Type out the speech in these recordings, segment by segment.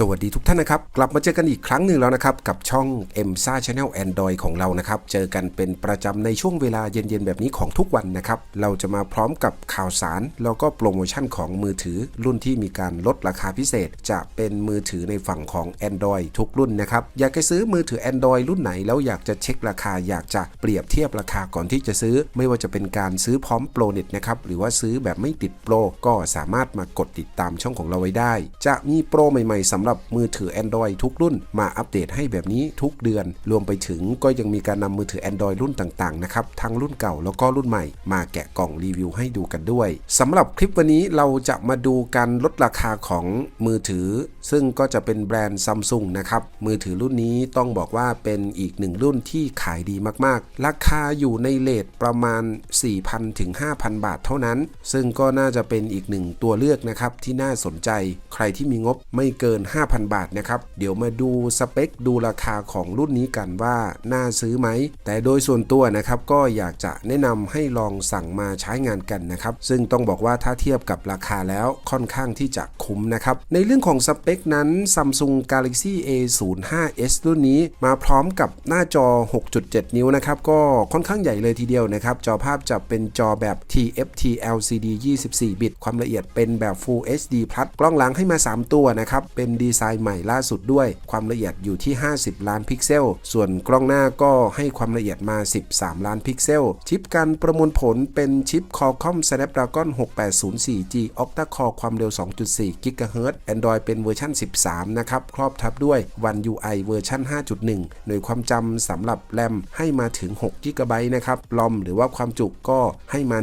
สวัสดีทุกท่านนะครับ กลับมาเจอกันอีกครั้งหนึ่งแล้วนะครับ กับช่อง m s a Channel Android ของเรานะครับ เจอกันเป็นประจำในช่วงเวลาเย็นๆ แบบนี้ของทุกวันนะครับ เราจะมาพร้อมกับข่าวสาร แล้วก็โปรโมชั่นของมือถือ รุ่นที่มีการลดราคาพิเศษ จะเป็นมือถือในฝั่งของ Android ทุกรุ่นนะครับ อยากจะซื้อมือถือ Android รุ่นไหนแล้วอยากจะเช็คราคาอยากจะเปรียบเทียบราคาก่อนที่จะซื้อ ไม่ว่าจะเป็นการซื้อพร้อมโปรเน็ตนะครับหรือว่าซื้อแบบไม่ติดโปรก็สามารถมากดติดตามช่องของเราไว้ได้ จะมีโปรใหม่ๆสำหรับมือถือ Android ทุกรุ่นมาอัปเดตให้แบบนี้ทุกเดือน รวมไปถึงก็ยังมีการนำมือถือ Android รุ่นต่างๆนะครับทั้งรุ่นเก่าแล้วก็รุ่นใหม่ มาแกะกล่องรีวิวให้ดูกันด้วยสำหรับคลิปวันนี้เราจะมาดูการลดราคาของมือถือ ซึ่งก็จะเป็นแบรนด์ซัมซุงนะครับมือถือรุ่นนี้ต้องบอกว่าเป็นอีกหนึ่งรุ่นที่ขายดีมากๆ ราคาอยู่ในเลทประมาณ 4,000ถึง5,000 บาทเท่านั้น ซึ่งก็น่าจะเป็นอีกหนึ่งตัวเลือกนะครับที่น่าสนใจ ใครที่มีงบไม่เกิน5,000 บาทนะครับ เดี๋ยวมาดูสเปคดูราคาของรุ่นนี้กันว่าน่าซื้อไหม แต่โดยส่วนตัวนะครับก็อยากจะแนะนำให้ลองสั่งมาใช้งานกันนะครับ ซึ่งต้องบอกว่าถ้าเทียบกับราคาแล้วค่อนข้างที่จะคุ้มนะครับ ในเรื่องของสเปคนั้น Samsung Galaxy A05s รุ่นนี้มาพร้อมกับหน้าจอ 6.7 นิ้วนะครับ ก็ค่อนข้างใหญ่เลยทีเดียวนะครับ จอภาพจะเป็นจอแบบ TFT LCD 24 บิต ความละเอียดเป็นแบบ Full HD Plus กล้องหลังให้มา 3 ตัวนะครับ เป็นดีไซน์ใหม่ล่าสุดด้วย ความละเอียดอยู่ที่ 50 ล้านพิกเซล ส่วนกล้องหน้าก็ให้ความละเอียดมา 13 ล้านพิกเซล ชิปการประมวลผลเป็นชิป Qualcomm Snapdragon 6804G Octa Core ความเร็ว 2.4 GHz Android เป็นเวอร์ชัน13 นะครับ ครอบทับด้วย One UI เวอร์ชัน5.1 หน่วยความจำสำหรับแรมให้มาถึง 6 GB นะครับ ลอมหรือว่าความจุก็ให้มา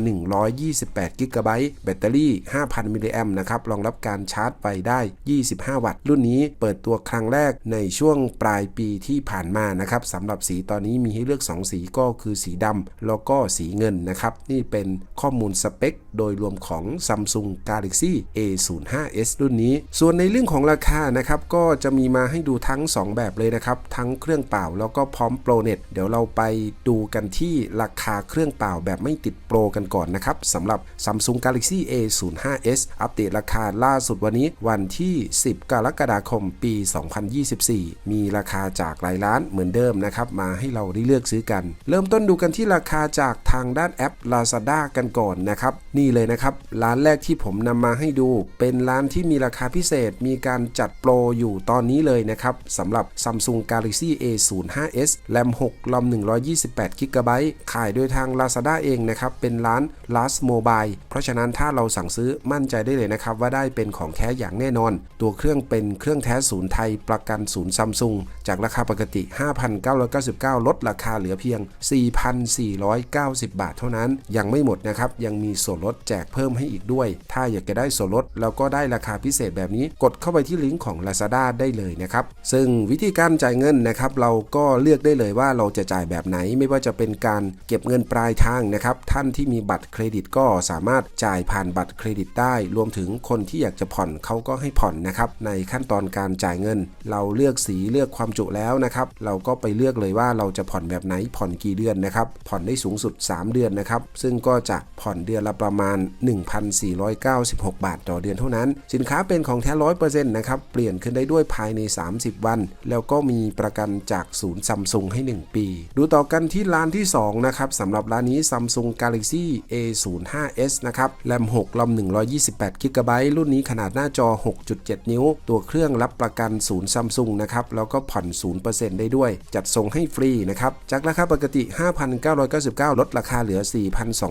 128 GB แบตเตอรี่ 5,000 มิลลิแอมนะครับ รองรับการชาร์จไฟได้ 25 วัตต์รุ่นนี้เปิดตัวครั้งแรกในช่วงปลายปีที่ผ่านมานะครับสำหรับสีตอนนี้มีให้เลือก 2 สีก็คือสีดำแล้วก็สีเงินนะครับนี่เป็นข้อมูลสเปค โดยรวมของ Samsung Galaxy A05s รุ่นนี้ ส่วนในเรื่องของราคานะครับก็จะมีมาให้ดูทั้ง 2 แบบเลยนะครับ ทั้งเครื่องเปล่าแล้วก็พร้อมโปรเน็ตเดี๋ยวเราไปดูกันที่ราคาเครื่องเปล่าแบบไม่ติดโปรกันก่อนนะครับสำหรับ Samsung Galaxy A05s อัปเดตราคาล่าสุดวันนี้วันที่ 10 กรกฎาคมปี 2024 มีราคาจากหลายร้านเหมือนเดิมนะครับ มาให้เราได้เลือกซื้อกัน เริ่มต้นดูกันที่ราคาจากทางด้านแอป Lazada กันก่อนนะครับ นี่เลยนะครับ ร้านแรกที่ผมนำมาให้ดู เป็นร้านที่มีราคาพิเศษ มีการจัดโปรอยู่ตอนนี้เลยนะครับสำหรับ Samsung Galaxy A05s แรม6ลอม128 g b ขายโดยทาง Lazada เองนะครับ เป็นร้าน Last Mobile เพราะฉะนั้นถ้าเราสั่งซื้อมั่นใจได้เลยนะครับ ว่าได้เป็นของแท้อย่างแน่นอน ตัวเครื่องเป็นเครื่องแท้ศูนย์ไทยประกันศูนย์ซัมซุงจากราคาปกติ 5,999 ลดราคาเหลือเพียง 4,490 บาทเท่านั้น ยังไม่หมดนะครับ ยังมีส่วนลดแจกเพิ่มให้อีกด้วย ถ้าอยากจะได้ส่วนลดแล้วก็ได้ราคาพิเศษแบบนี้ กดเข้าไปที่ลิงก์ของ Lazada ได้เลยนะครับ ซึ่งวิธีการจ่ายเงินนะครับ เราก็เลือกได้เลยว่าเราจะจ่ายแบบไหน ไม่ว่าจะเป็นการเก็บเงินปลายทางนะครับ ท่านที่มีบัตรเครดิตก็สามารถจ่ายผ่านบัตรเครดิตได้ รวมถึงคนที่อยากจะผ่อนเขาก็ให้ผ่อนนะครับในขั้นตอนการจ่ายเงิน เราเลือกสีเลือกความจุแล้วนะครับ เราก็ไปเลือกเลยว่าเราจะผ่อนแบบไหนผ่อนกี่เดือนนะครับ ผ่อนได้สูงสุด 3 เดือนนะครับ ซึ่งก็จะผ่อนเดือนละประมาณ 1,496 บาทต่อเดือนเท่านั้น สินค้าเป็นของแท้ร้อยเปอร์เซ็นต์นะครับ เปลี่ยนขึ้นได้ด้วยภายใน 30 วัน แล้วก็มีประกันจากศูนย์ซัมซุงให้ 1 ปี ดูต่อกันที่ร้านที่ 2 นะครับสำหรับร้านนี้ Samsung Galaxy A05s นะครับ แรม 6 ลอม128 g b รุ่นนี้ขนาดหน้าจอ 6.7 นิ้ว ตัวเครื่องรับประกันศูนย์ซัมซุงนะครับแล้วก็ผ่อน 0%ได้ด้วย จัดส่งให้ฟรีนะครับจากราคาปกติ 5,999 ลดราคาเหลือ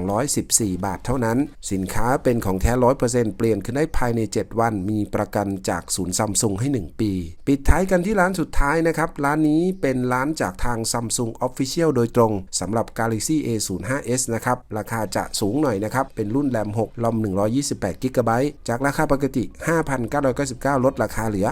4,214 บาทเท่านั้น สินค้าเป็นของแท้ 100%เปลี่ยนขึ้นได้ภายใน 7 วัน มีประกันจากศูนย์ซัมซุงให้ 1 ปี ปิดท้ายกันที่ร้านสุดท้ายนะครับ ร้านนี้เป็นร้านจากทาง Samsung Official โดยตรงสำหรับ Galaxy A05s นะครับ ราคาจะสูงหน่อยนะครับ เป็นรุ่นแรม6ลอม128 g b จากราคาปกติ 5,999 ลดราคาเหลือ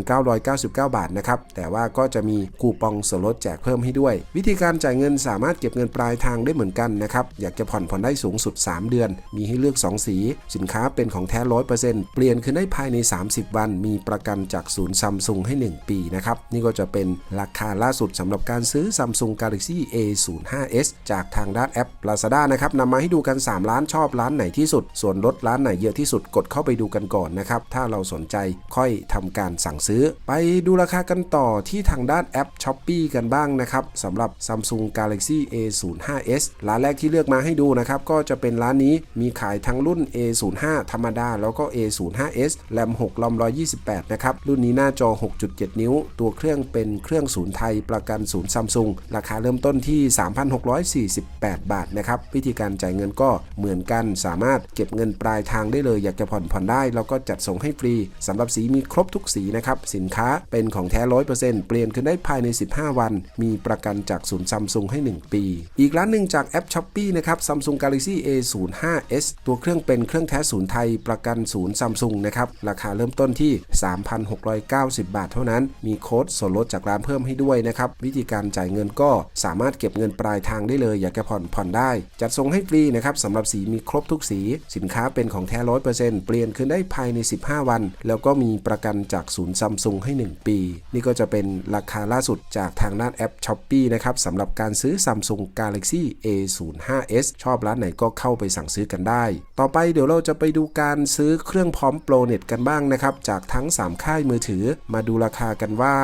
4,999 บาทนะครับ แต่ว่าก็จะมีคูปองส่วนลดแจกเพิ่มให้ด้วย วิธีการจ่ายเงินสามารถเก็บเงินปลายทางได้เหมือนกันนะครับ อยากจะผ่อนผ่อนได้สูงสุด 3 เดือน มีให้เลือก 2 สี สินค้าเป็นของแท้ 100%เปลี่ยนขึ้นได้ภายใน 30 วัน มีประกันจากศูนย์ซัมซุงให้ 1 ปีนะครับ นี่ก็จะเป็นราคาล่าสุดสำหรับการซื้อ Samsung Galaxy A05s จากทางด้านแอป Lazada นะครับนำมาให้ดูกัน 3 ล้านชอบร้านไหนที่สุด ส่วนลดร้านไหนเยอะที่สุดกดเข้าไปดูกันก่อนนะครับถ้าเราสนใจค่อยทำการสั่งซื้อ ไปดูราคากันต่อที่ทางด้านแอป s h อ p e e กันบ้างนะครับสำหรับ Samsung Galaxy A05s ร้านแรกที่เลือกมาให้ดูนะครับ ก็จะเป็นร้านนี้มีขายทั้งรุ่น A05 ธรรมดา แล้วก็ A05s แรม6ลอม128 นะครับ รุ่นนี้หน้าจอ 6.7 นิ้ว ตัวเครื่องเป็นเครื่องศูนย์ไทยประกันศูนย์ซัมซุงราคาเริ่มต้นที่ 3,648 บาทนะครับ วิธีการจ่ายเงินก็เหมือนกันสามารถเก็บเงินปลายทางได้เลย อยากจะผ่อนผ่อนได้ แล้วก็จัดส่งให้ฟรีสำหรับสีมีครบทุกสีนะครับ สินค้าเป็นของแท้ 100%เปลี่ยนคืนได้ภายใน 15 วัน มีประกันจากศูนย์ซัมซุงให้ 1 ปี อีกร้านหนึ่งจากแอป s h อ p e e นะครับ Samsung Galaxy A05s ตัวเครื่องเป็นเครื่องแท้ศูนย์ไทยประกันศูนย์ซัมซุงนะครับ ราคาเริ่มต้นที่ 3,690 บาทเท่านั้น มีโค้ดส่วนลดจากร้านเพิ่มให้ด้วยนะครับ วิธีการจ่ายเงินก็สามารถเก็บเงินปลายทางได้เลย อยากจะผ่อนผ่อนได้ จัดส่งให้ฟรีนะครับสำหรับสีมีครบทุกสี สินค้าเป็นของแท้ 100%เปลี่ยนคืนได้ภายใน 15 วัน แล้วก็มีประกันจากศูนย์ซัมซุงให้ 1 ปี นี่ก็จะเป็นราคาล่าสุดจากทางด้านแอป s h อ p e e นะครับสำหรับการซื้อ Samsung Galaxy A05s ชอบร้านไหนก็เข้าไปสั่งซื้อกันได้ ต่อไปเดี๋ยวเราจะไปดูการซื้อเครื่องพร้อมโปรเน็ตกันบ้างนะครับจากทั้ง 3 ค่ายมือถือมาดูราคากันว่า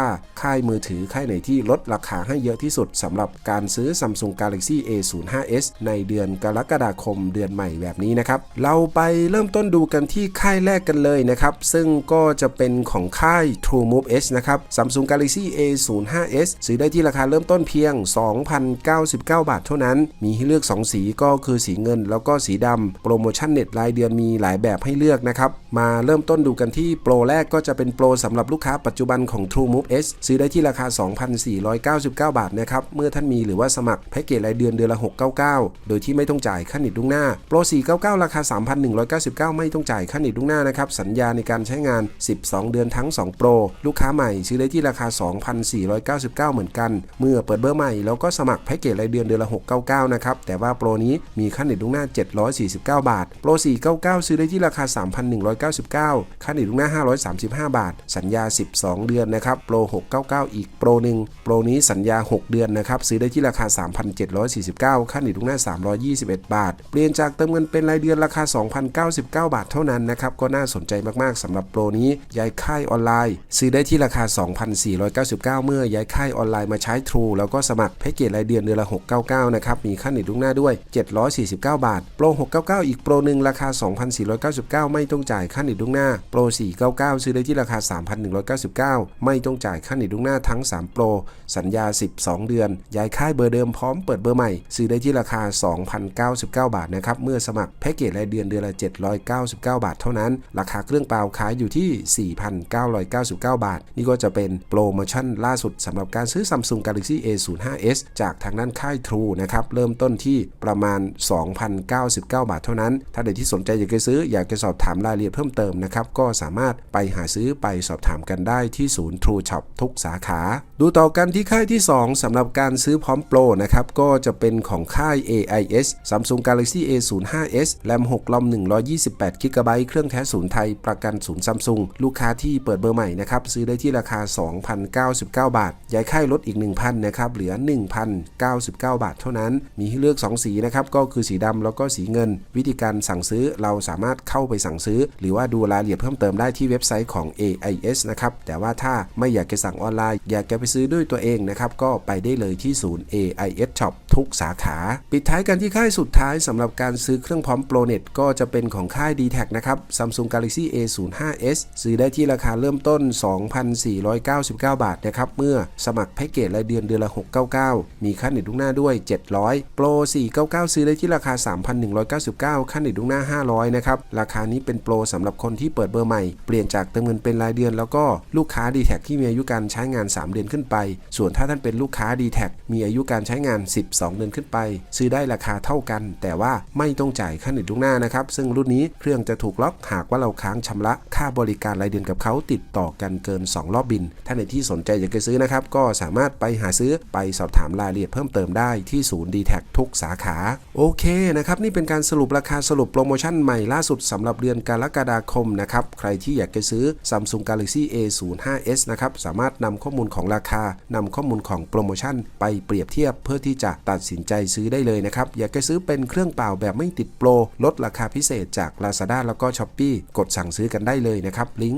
ค่ายมือถือค่ายไหนที่ลดราคาให้เยอะที่สุดสำหรับการซื้อ Samsung Galaxy A05s ในเดือนกรกฎาคมเดือนใหม่แบบนี้นะครับเราไปเริ่มต้นดูกันที่ค่ายแรกกันเลยนะครับซึ่งก็จะเป็นของค่าย TrueMove S นะครับ Samsung Galaxy A05s ซื้อได้ที่ราคาเริ่มต้นเพียง 2,099 บาทเท่านั้น มีให้เลือก 2 สีก็คือสีเงินแล้วก็สีดำ โปรโมชั่นเน็ตรายเดือนมีหลายแบบให้เลือกนะครับ มาเริ่มต้นดูกันที่โปรแรกก็จะเป็นโปรสำหรับลูกค้าปัจจุบันของ TrueMove S ซื้อได้ที่ราคา 2,499 บาทนะครับ เมื่อท่านมีหรือว่าสมัครแพ็กเกจรายเดือนเดือนละ 699 โดยที่ไม่ต้องจ่ายค่าเน็ตล่วงหน้า โปร 499 ราคา 3,199 ไม่ต้องจ่ายค่าเน็ตล่วงหน้านะครับ สัญญาในการใช้งาน 10 12 เดือนทั้ง 2 โปร ลูกค้าใหม่ซื้อได้ที่ราคา 2,499 เหมือนกัน เมื่อเปิดเบอร์ใหม่แล้วก็สมัครแพ็กเกจรายเดือนเดือนละ 699 นะครับ แต่ว่าโปรนี้มีค่าเน็ตล่วงหน้า 749 บาท โปร 499 ซื้อได้ที่ราคา 3,199 ค่าเน็ตล่วงหน้า 535 บาท สัญญา 12 เดือนนะครับ โปร 699 อีกโปรหนึ่งโปรนี้สัญญา 6 เดือนนะครับซื้อได้ที่ราคา 3,749 ค่าเน็ตล่วงหน้า 321 บาท เปลี่ยนจากเติมเงินเป็นรายเดือนราคา 2,099 บาทเท่านั้นนะครับก็น่าสนใจมากๆสำหรับโปรนี้ย้ายค่ายออนไลน์ ซื้อได้ที่ราคา 2,499 เมื่อย้ายค่ายออนไลน์มาใช้ True แล้วก็สมัครแพ็กเกจรายเดือนเดือนละ 699 นะครับ มีค่าเน็ตล่วงหน้าด้วย 749 บาท โปร 699 อีกโปรหนึ่งราคา 2,499 ไม่ต้องจ่ายค่าเน็ตล่วงหน้า โปร 499 ซื้อได้ที่ราคา 3,199 ไม่ต้องจ่ายค่าเน็ตล่วงหน้าทั้ง 3 โปร สัญญา 12 เดือน ย้ายค่ายเบอร์เดิมพร้อมเปิดเบอร์ใหม่ ซื้อได้ที่ราคา 2,099 บาทนะครับ เมื่อสมัครแพ็กเกจรายเดือนเดือนละ 799 บาทเท่านั้น ราคาเครื่องเปล่าขายอยู่ที่4,999 บาท นี่ก็จะเป็นโปรโมชั่นล่าสุดสำหรับการซื้อ Samsung Galaxy A05s จากทางด้านค่าย True นะครับ เริ่มต้นที่ประมาณ 2,099 บาทเท่านั้น ถ้าใดที่สนใจอยากจะซื้ออยากจะสอบถามรายละเอียดเพิ่มเติมนะครับ ก็สามารถไปหาซื้อไปสอบถามกันได้ที่ศูนย์ True Shop ทุกสาขา ดูต่อกันที่ค่ายที่ 2สำหรับการซื้อพร้อมโปรนะครับ ก็จะเป็นของค่าย AIS Samsung Galaxy A05s แรม6ลอม128 g b เครื่องแท้ศูนย์ไทยประกันศูนย์ซัมซุงลููกค้าที่เปิดเบอร์ใหม่นะครับซื้อได้ที่ราคา 2,099 บาท ย้ายค่ายลดอีก 1,000นะครับเหลือ 1,099 บาท เท่านั้น มีให้เลือก 2 สีนะครับก็คือสีดำแล้วก็สีเงิน วิธีการสั่งซื้อเราสามารถเข้าไปสั่งซื้อ หรือว่าดูรายละเอียดเพิ่มเติมได้ที่เว็บไซต์ของ AIS นะครับแต่ว่าถ้าไม่อยากจะสั่งออนไลน์ อยากจะไปซื้อด้วยตัวเองนะครับก็ไปได้เลยที่ศูนย์ AIS Shop ทุกสาขา ปิดท้ายกันที่ค่ายสุดท้ายสำหรับการซื้อเครื่องพร้อมโปรเน็ตก็จะเป็นของค่าย d t แทนะครับ Samsung Galaxy A05s ซื้อได้ที่ราคาเริ่มต้น 2,499 บาทนะครับเมื่อสมัครแพ็กเกจรายเดือนเดือนละ 699 มีค่าเน็ตล่วงหน้าด้วย 700 โปร 499 ซื้อได้ที่ราคา 3,199 ค่าเน็ตล่วงหน้า 500 นะครับ ราคานี้เป็นโปรสำหรับคนที่เปิดเบอร์ใหม่ เปลี่ยนจากเติมเงินเป็นรายเดือน แล้วก็ลูกค้า d t แทที่มีอายุการใช้งาน 3 เดือนขึ้นไป ส่วนถ้าท่านเป็นลูกค้า d t แทมีอายุการใช้งาน 12 เดือนขึ้นไป ซื้อได้ราคาเท่ากัน แต่ว่าไม่ต้องจ่ายค่าเน็ตล่วงหน้านะครับซึ่งรุ่นนี้เครื่องจะถูกล็อกหากว่าเราค้างชำระค่าบริการรายเดือนกับเขาติดต่อกันเกิน 2 รอบบินถ้าในที่สนใจอยากจะซื้อนะครับ ก็สามารถไปหาซื้อไปสอบถามรายละเอียดเพิ่มเติมได้ที่ศูนย์ d t แททุกสาขา โอเคนะครับ นี่เป็นการสรุปราคาสรุปโปรโมชั่นใหม่ล่าสุดสำหรับเดือนกรกฎาคมนะครับ ใครที่อยากจะซื้อ Samsung Galaxy A05s นะครับ สามารถนำข้อมูลของราคานำข้อมูลของโปรโมชั่นไปเปรียบเทียบเพื่อที่จะตัดสินใจซื้อได้เลยนะครับ อยากจะซื้อเป็นเครื่องเปล่าแบบไม่ติดโปรลดราคาพิเศษจาก Lazada แล้วก็ s h อ p e e กดสั่งซื้อกันได้เลยนะครับลิง